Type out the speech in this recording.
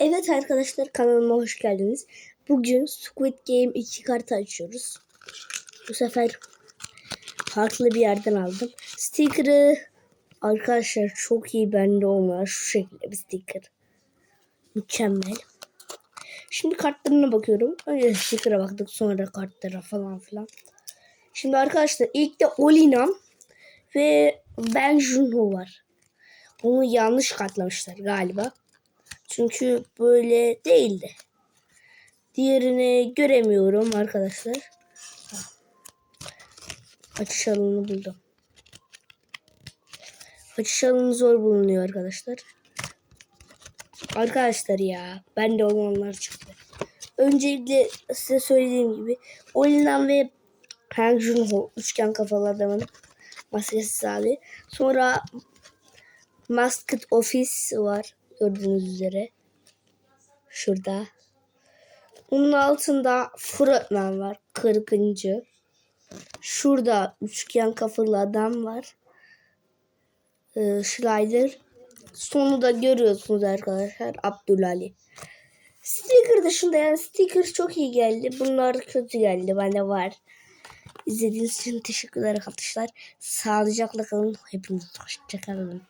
Evet arkadaşlar kanalıma hoş geldiniz. Bugün Squid Game 2 kartı açıyoruz. Bu sefer farklı bir yerden aldım. Sticker'ı arkadaşlar çok iyi bende olmayan şu şekilde bir sticker. Mükemmel. Şimdi kartlarına bakıyorum. Önce sticker'a baktık sonra kartlara falan filan. Şimdi arkadaşlar ilk de Olinam ve Ben Junho var. Onu yanlış katlamışlar galiba. Çünkü böyle değildi. Diğerini göremiyorum arkadaşlar. Açış alanını buldum. Açış alanı zor bulunuyor arkadaşlar. Arkadaşlar ya ben de olanlar çıktı. Öncelikle size söylediğim gibi Olinan ve Hang Junho üçgen kafalı adamın maskesiz hali. Sonra Masked Office var gördüğünüz üzere. Şurada. Onun altında Fıratman var. 40. Şurada üçgen kafalı adam var. Ee, Schleider. Sonu da görüyorsunuz arkadaşlar. Abdülali. Sticker dışında yani sticker çok iyi geldi. Bunlar kötü geldi. Bende var. İzlediğiniz için teşekkürler arkadaşlar. Sağlıcakla kalın. Hepiniz hoşçakalın.